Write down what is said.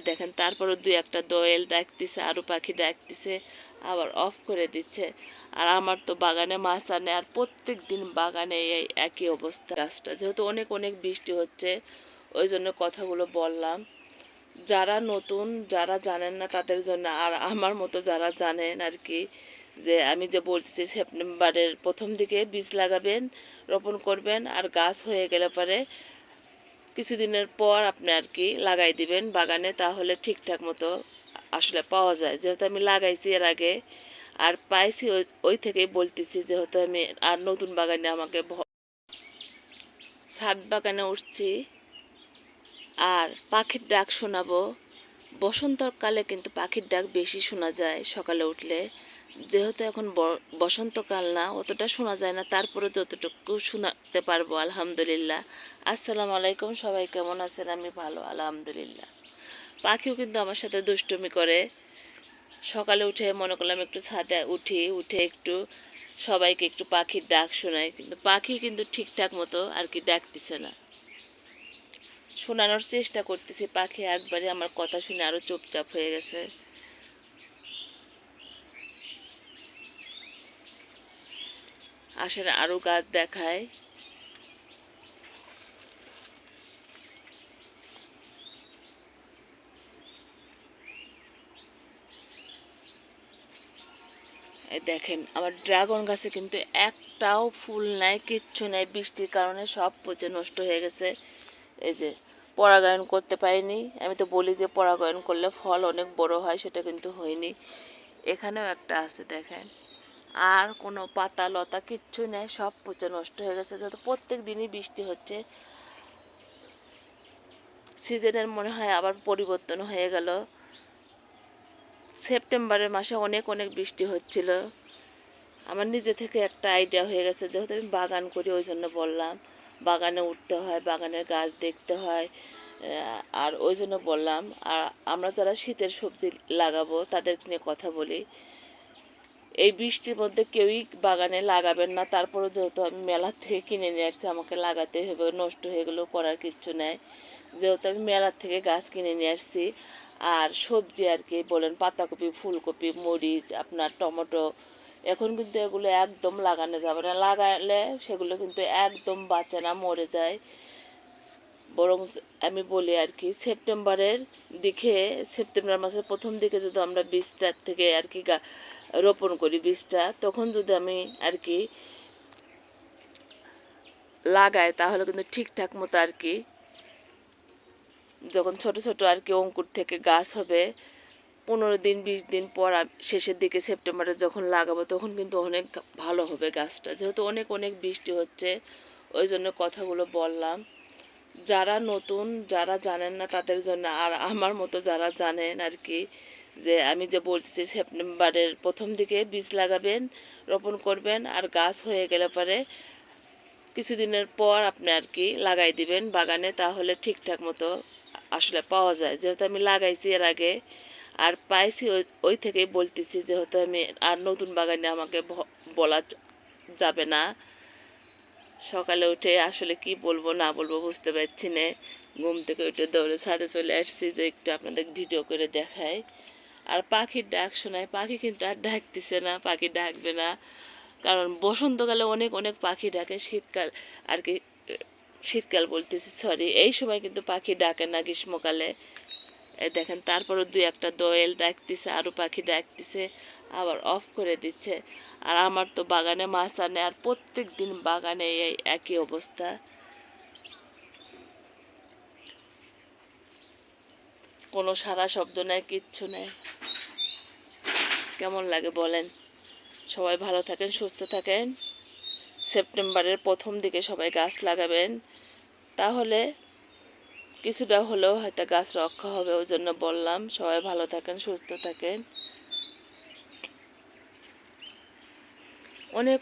দেখেন, তারপরও দুই একটা দোয়েল ডাকতেছে আরও পাখি ডাকতেছে, আবার অফ করে দিচ্ছে। আর আমার তো বাগানে মাছ আনে, আর প্রত্যেক দিন বাগানে এই একই অবস্থা। গাছটা যেহেতু অনেক অনেক বৃষ্টি হচ্ছে, ওই জন্য কথাগুলো বললাম। যারা নতুন, যারা জানেন না তাদের জন্য, আর আমার মতো যারা জানেন আর কি, যে আমি যে বলতেছি সেপ্টেম্বরের প্রথম দিকে বীজ লাগাবেন, রোপণ করবেন, আর গাছ হয়ে গেলে পরে কিছুদিনের পর আপনি আর কি লাগাই দিবেন বাগানে, তাহলে ঠিকঠাক মতো আসলে পাওয়া যায়। যেহেতু আমি লাগাইছি এর আগে, আর পাইছি ওই ওই থেকেই বলতেছি যেহেতু আমি আর নতুন বাগানে আমাকে ছাদ বাগানে উঠছি, আর পাখির ডাক শোনাবো বসন্তকালে কিন্তু পাখির ডাক বেশি শোনা যায় সকালে উঠলে। যেহেতু এখন বসন্তকাল না, অতটা শোনা যায় না, তারপরে যতটুকু শোনাতে পারব, আলহামদুলিল্লাহ। আসসালামু আলাইকুম, সবাই কেমন আছেন? আমি ভালো, আলহামদুলিল্লাহ। পাখিও কিন্তু আমার সাথে দুষ্টুমি করে। সকালে উঠে মনে করলাম একটু ছাদে উঠি, উঠে একটু সবাইকে একটু পাখির ডাক শোনাই। কিন্তু পাখি কিন্তু ঠিকঠাক মতো আর কি ডাক ডাকতেছে না। শোনানোর চেষ্টা করতেছি, পাখি একবারে আমার কথা শুনে আরও চুপচাপ হয়ে গেছে। আসেন আরও গাছ দেখায়। দেখেন আমার ড্রাগন গাছে কিন্তু একটাও ফুল নাই, কিচ্ছু নাই, বৃষ্টির কারণে সব পচে নষ্ট হয়ে গেছে। এই যে পরাগায়ন করতে পারিনি। আমি তো বলি যে পরাগায়ন করলে ফল অনেক বড় হয়, সেটা কিন্তু হয়নি। এখানেও একটা আছে দেখেন। আর কোনো পাতা, লতা কিচ্ছু নেই, সব পচে নষ্ট হয়ে গেছে। যত প্রত্যেক দিনই বৃষ্টি হচ্ছে, সিজনের মনে হয় আবার পরিবর্তন হয়ে গেল। সেপ্টেম্বরের মাসে অনেক অনেক বৃষ্টি হচ্ছিল। আমার নিজে থেকে একটা আইডিয়া হয়ে গেছে, যেহেতু আমি বাগান করি, ওই জন্য বললাম। বাগানে উঠতে হয়, বাগানের গাছ দেখতে হয় আর ওই জন্য বললাম, আর আমরা যারা শীতের সবজি লাগাবো তাদের নিয়ে কথা বলি। এই বৃষ্টির মধ্যে কেউই বাগানে লাগাবেন না তারপরে যেহেতু আমি মেলা থেকে কিনে নিয়ে আসছি, আমাকে লাগাতে হবে, নষ্ট হয়ে গেলেও করার কিচ্ছু নেই। যেহেতু আমি মেলার থেকে গাছ কিনে নিয়ে আসছি, আর সবজি আর কি বলেন, পাতাকপি, ফুলকপি, মরিচ, আপনার টমেটো এখন কিন্তু এগুলো একদম লাগানো যাবে না। লাগালে সেগুলো কিন্তু একদম বাঁচে না, মরে যায়। বরং আমি বলি আর কি, সেপ্টেম্বরের দিকে, সেপ্টেম্বর মাসের প্রথম দিকে যদি আমরা বীজটার থেকে আর কি রোপণ করি বীজটা, তখন যদি আমি আর কি লাগাই, তাহলে কিন্তু ঠিকঠাক মতো আর কি যখন ছোট ছোট আর কি অঙ্কুর থেকে গাছ হবে পনেরো দিন, বিশ দিন পর শেষের দিকে সেপ্টেম্বরে যখন লাগাবো, তখন কিন্তু অনেক ভালো হবে গাছটা। যেহেতু অনেক অনেক বৃষ্টি হচ্ছে, ওই জন্য কথাগুলো বললাম। যারা নতুন, যারা জানেন না তাদের জন্য, আর আমার মতো যারা জানেন আর কি, যে আমি যে বলছি সেপ্টেম্বরের প্রথম দিকে বীজ লাগাবেন, রোপণ করবেন, আর গাছ হয়ে গেলে পরে কিছুদিনের পর আপনি আর কি লাগাই দিবেন বাগানে, তাহলে ঠিকঠাক মতো আসলে পাওয়া যায়। যেহেতু আমি লাগাইছি এর আগে আর পাইছি ওই ওই থেকেই বলতেছি যেহেতু আমি আর নতুন বাগানে আমাকে বলা যাবে না। সকালে উঠে আসলে কি বলব, না বলব বুঝতে পারছি না। ঘুম থেকে উঠে দৌড়ে ছাদে চলে আসছি যে একটু আপনাদের ভিডিও করে দেখাই। আর পাখির ডাক শোনায়। পাখি কিন্তু আর ডাকতেছে না, পাখি ডাকবে না। কারণ বসন্তকালে অনেক অনেক পাখি ডাকে। শীতকাল আর কি, শীতকাল বলতেছি সরি এই সময় কিন্তু পাখি ডাকে না গ্রীষ্মকালে। দেখেন, তারপরও দুই একটা দোয়েল ডাকতেছে, আরও পাখি ডাকতেছে, আবার অফ করে দিচ্ছে। আর আমার তো বাগানে মাছ আনে, আর প্রত্যেক দিন বাগানে এই একই অবস্থা। কোনো সারা শব্দ নেই, কিচ্ছু নেই। কেমন লাগে বলেন? সবাই ভালো থাকেন, সুস্থ থাকেন। সেপ্টেম্বরের প্রথম দিকে সবাই গাছ লাগাবেন। তাহলে কিছুটা হলেও হয়তো গাছ রক্ষা হবে ওই জন্য বললাম। সবাই ভালো থাকেন, সুস্থ থাকেন। অনেক